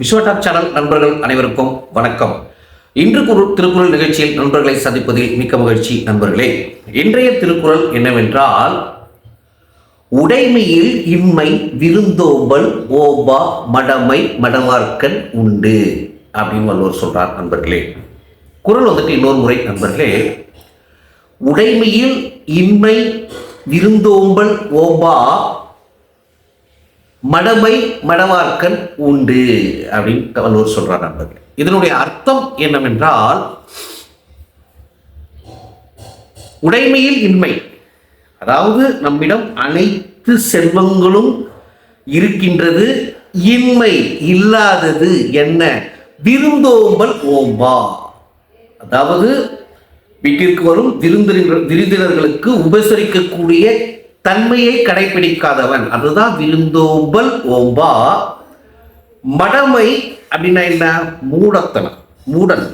விஸ்வடாக் channel நண்பர்கள் அனைவருக்கும் வணக்கம். இன்று குரு திருக்குறள் நிகழ்ச்சியில் நண்பர்களை சந்திப்பதில் மிக்க மகிழ்ச்சி நண்பர்களே. இன்றைய திருக்குறள் என்னவென்றால் உடைமையில் இன்மை விருந்தோம்பல் ஓபா மடமை மடவார்க்கன் உண்டு அப்படின்னு வள்ளுவர் சொல்றார் நண்பர்களே. குறள் வந்துட்டு இன்னொரு முறை நண்பர்களே. உடைமையில் இன்மை விருந்தோம்பல் ஓபா மடமை மடவார்க்கன் உண்டு அப்படின்னு வள்ளுவர் சொல்றார் நண்பர்கள். இதனுடைய அர்த்தம் என்னவென்றால் உடைமையில் இன்மை. அதாவது நம்மிடம் அனைத்து செல்வங்களும் இருக்கின்றது இன்மை இல்லாதது என்ன? விருந்தோம்பல் ஓம்பா. அதாவது வீட்டிற்கு வரும் விருந்தினர் விருந்தினர்களுக்கு உபசரிக்கக்கூடிய தன்மையை கடைபிடிக்காதவன் அதுதான் விருந்தோம்பல் ஓம்பா. மடமை அப்படின்னா என்ன? மூடத்தனம். மூடன்.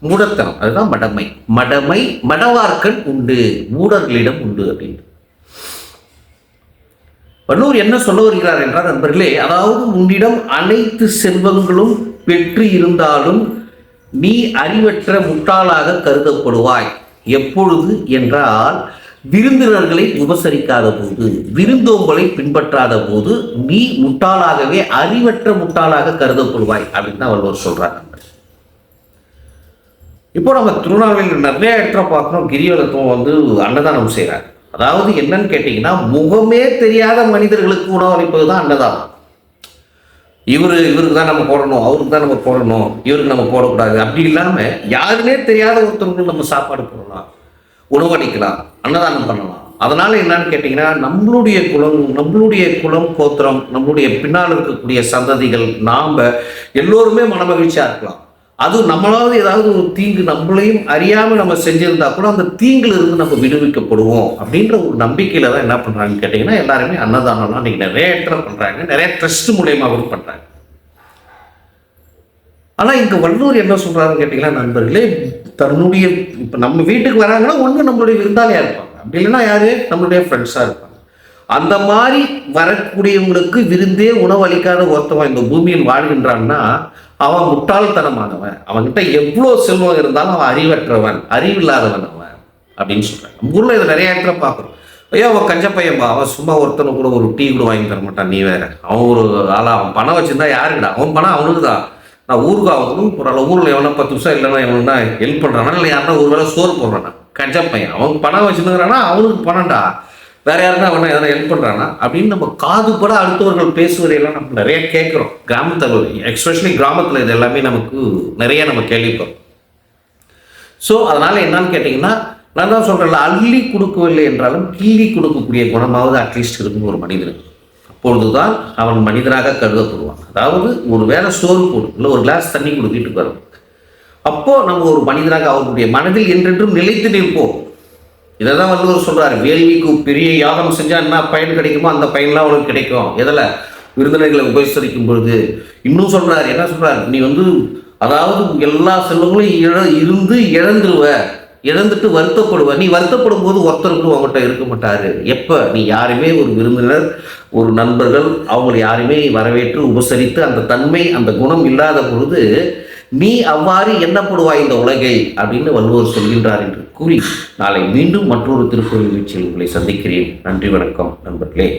மூடத்தனம். அதுதான் மடமை. மடமை மடவார்க்கன் உண்டு. மூடர்களிடம் உண்டு அப்படின்னு வள்ளூர் என்ன சொல்ல வருகிறார் என்றால் நண்பர்களே அதாவது உன்னிடம் அனைத்து செல்வங்களும் பெற்று இருந்தாலும் நீ அறிவற்ற முட்டாளாக கருதப்படுவாய். எப்பொழுது? என்றால் விருந்தினர்களை உபசரிக்காத போது விருந்தோம்பலை பின்பற்றாத போது நீ முட்டாளாகவே அறிவற்ற முட்டாளாக கருதப்படுவாய் அப்படின்னு தான் வள்ளுவர் சொல்றாங்க இப்போ நம்ம திருவண்ணாமலையில் நிறைய இடத்துல பார்க்கணும். கிரிவலத்துவம் வந்து அன்னதானம் செய்கிறாங்க அதாவது என்னன்னு கேட்டிங்கன்னா முகமே தெரியாத மனிதர்களுக்கு உணவளிப்பது தான் அன்னதானம். இவர் இவருக்கு தான் நம்ம போடணும் அவருக்கு தான் நம்ம போடணும் இவருக்கு நம்ம போடக்கூடாது. அப்படி இல்லாமல் யாருன்னே தெரியாத ஒருத்தருக்கு நம்ம சாப்பாடு போடலாம். உணவளிக்கலாம் அன்னதானம் பண்ணலாம். அதனால என்னன்னு கேட்டிங்கன்னா நம்மளுடைய குலம் நம்மளுடைய குலம் கோத்திரம் நம்மளுடைய பின்னால் இருக்கக்கூடிய சந்ததிகள் நாம் எல்லோருமே மனமகிழ்ச்சியாக இருக்கலாம். அது நம்மளாவது ஏதாவது ஒரு தீங்கு நம்மளையும் அறியாமல் நம்ம செஞ்சிருந்தா கூட அந்த தீங்குல இருந்து நம்ம விடுவிக்கப்படுவோம் அப்படின்ற ஒரு நம்பிக்கையில தான் என்ன பண்றாங்கன்னு கேட்டிங்கன்னா எல்லாருமே அன்னதானம்லாம் இன்னைக்கு நிறைய இடத்துல பண்றாங்க நிறைய ட்ரஸ்ட் மூலயமாகவும் கூட ஆனால் இங்கே இங்க வள்ளுவர் என்ன சொல்கிறாருன்னு கேட்டிங்கன்னா நண்பர்களே தன்னுடைய இப்போ நம்ம வீட்டுக்கு வராங்கன்னா ஒன்று நம்மளுடைய விருந்தாளியாக இருப்பாங்க. அப்படி இல்லைன்னா யார்? நம்மளுடைய ஃப்ரெண்ட்ஸாக இருப்பாங்க. அந்த மாதிரி வரக்கூடியவங்களுக்கு விருந்தே உணவளிக்காத ஒருத்தவன் இந்த பூமியில் வாழ்கின்றான்னா அவன் முட்டாள்தனமானவன். அவன்கிட்ட எவ்வளோ செல்வம் இருந்தாலும் அவன் அறிவற்றவன் அறிவில்லாதவன் அவன் அப்படின்னு சொல்றாங்க. நம்ம ஊர்ல இதை நிறைய இடத்துல பார்க்குறோம். ஐயோ அவன் கஞ்ச பையன்பா. அவன் சும்மா ஒருத்தனை கூட ஒரு டீ கூட வாங்கி தர மாட்டான் நீ வேற. அவன் ஒரு ஆளா அவன் பணம் வச்சுருந்தா யாருக்குடா? அவன் பணம் அவனுக்கு தான் நான் ஊருக்கு அவங்களும் போகிறான் ஊரில் எவனா பத்து நிமிஷம் இல்லைன்னா எவனா ஹெல்ப் பண்ணுறானா இல்லை யாருன்னா ஒரு வேளை சோறு போடுறானா கஞ்சா பையன் அவன் பணம் வச்சுருக்கிறானா அவனுக்கு பணம்டா வேற யாருன்னா அவனை எதனா ஹெல்ப் பண்ணுறானா அப்படின்னு நம்ம காது கூட அடுத்தவர்கள் பேசுவதையெல்லாம் நம்ம நிறைய கேட்குறோம். கிராமத்தில் எக்ஸ்பெஷலி கிராமத்தில் இது எல்லாமே நமக்கு நிறைய நம்ம கேள்விப்போம் ஸோ அதனால் என்னன்னு கேட்டிங்கன்னா நான் தான் சொல்கிறேன்ல அள்ளி கொடுக்கவில்லை என்றாலும் கிள்ளி கொடுக்கக்கூடிய குணமாவது அட்லீஸ்ட் இருக்கும் ஒரு மனிதனுக்கு. பொழுதுதான் அவன் மனிதனாக கருதப்படுவான். அதாவது ஒரு வேளை சோறு போடு இல்லை ஒரு கிளாஸ் தண்ணி கொடு வீட்டுக்கு வரும். அப்போது நம்ம ஒரு மனிதனாக அவனுடைய மனதில் என்றென்றும் நிலைத்து நிற்போம். இதை தான் வள்ளுவர் சொல்கிறார் வேள்விக்கு பெரிய யாகம் செஞ்சால் என்ன பயன் கிடைக்குமோ அந்த பயன்லாம் அவனுக்கு கிடைக்கும். எதில்? விருந்தினர்களை உபசரிக்கும் பொழுது. இன்னும் சொல்கிறார் என்ன சொல்கிறார் நீ வந்து அதாவது எல்லா செல்வங்களும் இழ இருந்து இழந்துருவ. இழந்துட்டு வருத்தப்படுவ. நீ வருத்தப்படும் போது ஒருத்தர் கூட உங்கள்கிட்ட இருக்க மாட்டாரு. எப்போ? நீ யாருமே ஒரு விருந்தினர் ஒரு நண்பர்கள் அவங்களை யாருமே வரவேற்று உபசரித்து அந்த தன்மை அந்த குணம் இல்லாத பொழுது நீ அவ்வாறு எண்ணப்படுவாய் இந்த உலகை அப்படின்னு வள்ளுவர் சொல்கின்றார் என்று கூறி நாளை மீண்டும் மற்றொரு திருக்குறள் நிகழ்ச்சியில் உங்களை சந்திக்கிறேன். நன்றி வணக்கம் நண்பர்களே.